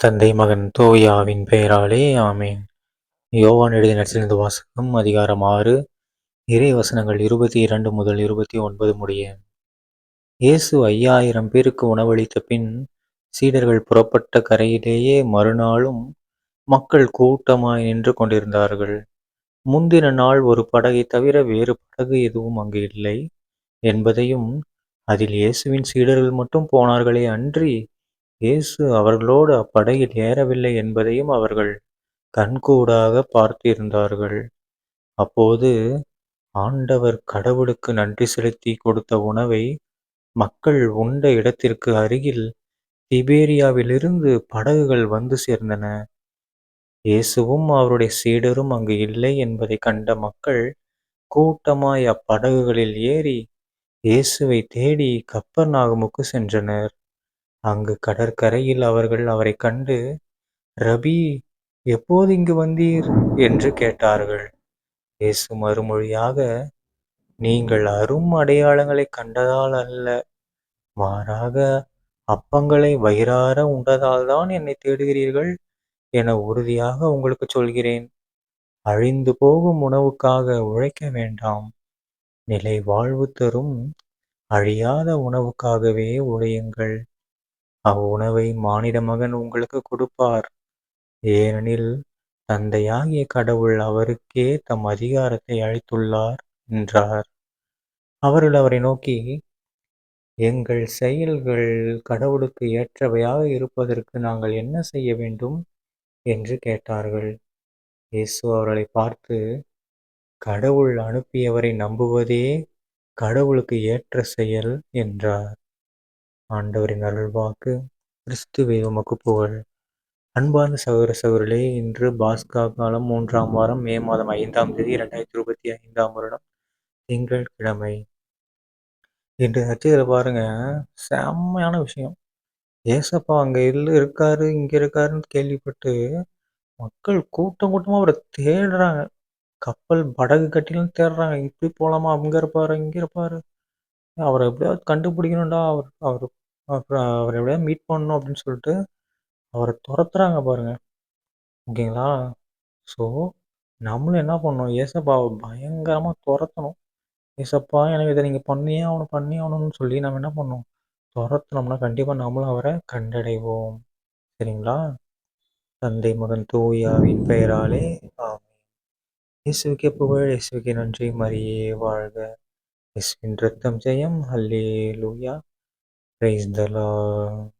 தந்தை மகன் தோயாவின் பெயராலே ஆமேன். யோவான் எழுதிய நடிச்சிருந்த வாசகம் அதிகாரம் ஆறு இறை வசனங்கள் இருபத்தி இரண்டு முதல் இருபத்தி ஒன்பது முடிய. இயேசு ஐயாயிரம் பேருக்கு உணவளித்த பின் சீடர்கள் புறப்பட்ட கரையிலேயே மறுநாளும் மக்கள் கூட்டமாய் நின்று கொண்டிருந்தார்கள். முந்தின நாள் ஒரு படகை தவிர வேறு படகு எதுவும் அங்கு இல்லை. என்பதையும் அதில் இயேசுவின் சீடர்கள் மட்டும் போனார்களே அன்றி இயேசு அவர்களோடு அப்படகில் ஏறவில்லை என்பதையும் அவர்கள் கண்கூடாக பார்த்திருந்தார்கள். அப்போது ஆண்டவர் கடவுளுக்கு நன்றி செலுத்தி கொடுத்த உணவை மக்கள் உண்ட இடத்திற்கு அருகில் திபேரியாவிலிருந்து படகுகள் வந்து சேர்ந்தன. இயேசுவும் அவருடைய சீடரும் அங்கு இல்லை என்பதை கண்ட மக்கள் கூட்டமாய் அப்படகுகளில் ஏறி இயேசுவை தேடி கப்பர் நாகமுக்கு சென்றனர். அங்கு கடற்கரையில் அவர்கள் அவரை கண்டு ரபி எப்போது இங்கு வந்தீர்? என்று கேட்டார்கள். இயேசு மறுமொழியாக நீங்கள் அரும் அடையாளங்களை கண்டதால் அல்ல. மாறாக அப்பங்களை வயிறார உண்டதால் தான் என்னை தேடுகிறீர்கள் என உறுதியாக உங்களுக்கு சொல்கிறேன். அழிந்து போகும் உணவுக்காக உழைக்க வேண்டாம். நிலை வாழ்வு தரும் அழியாத உணவுக்காகவே உழையுங்கள். அவ்வுணவை மானிட மகன் உங்களுக்கு கொடுப்பார். ஏனெனில் தந்தையாகிய கடவுள் அவருக்கே தம் அதிகாரத்தை அளித்துள்ளார் என்றார். அவர்கள் அவரை நோக்கி எங்கள் செயல்கள் கடவுளுக்கு ஏற்றவையாக இருப்பதற்கு நாங்கள் என்ன செய்ய வேண்டும்? என்று கேட்டார்கள். இயேசு அவர்களை பார்த்து கடவுள் அனுப்பியவரை நம்புவதே கடவுளுக்கு ஏற்ற செயல் என்றார். ஆண்டவரின் அருள்வாக்கு கிறிஸ்துவே உமக்கு புகழ். அன்பார்ந்த சகோதர சகோதரர்களே இன்று பாஸ்கா காலம் மூன்றாம் வாரம் மே மாதம் ஐந்தாம் தேதி இரண்டாயிரத்தி இருபத்தி ஐந்தாம் வருடம் திங்கட்கிழமை. இன்று நட்சத்திரம் பாருங்க செம்மையான விஷயம். ஏசப்பா அங்கே இல்லை இருக்காரு இங்கே இருக்காருன்னு கேள்விப்பட்டு மக்கள் கூட்டம் கூட்டமாக அவரை தேடுறாங்க. கப்பல் படகு கட்டிலும் தேடுறாங்க. இப்படி போகலாமா அங்கே இருப்பாரு இங்கே இருப்பாரு. அவரை எப்படியாவது கண்டுபிடிக்கணும்டா அவர் அவர் அப்புறம் அவரை எப்படியாவது மீட் பண்ணணும் அப்படின்னு சொல்லிட்டு அவரை துரத்துறாங்க பாருங்க. ஓகேங்களா? ஸோ நம்மளும் என்ன பண்ணணும்? ஏசப்பாவை பயங்கரமாக துரத்தணும். ஏசப்பா எனக்கு இதை நீங்கள் பண்ணியே ஆகணும் பண்ணியே ஆகணும்னு சொல்லி நம்ம என்ன பண்ணணும்? துரத்துனோம்னா கண்டிப்பாக நம்மளும் அவரை கண்டடைவோம். சரிங்களா? தந்தை மகன் தூயாவின் பெயராலே ஆமே இயேசுக்கே புகழ் இயேசுக்கே நன்றி. மரியே வாழ்க. இயேசுவின் ரத்தம் ஜெயம். ஹல்லே லூயா de la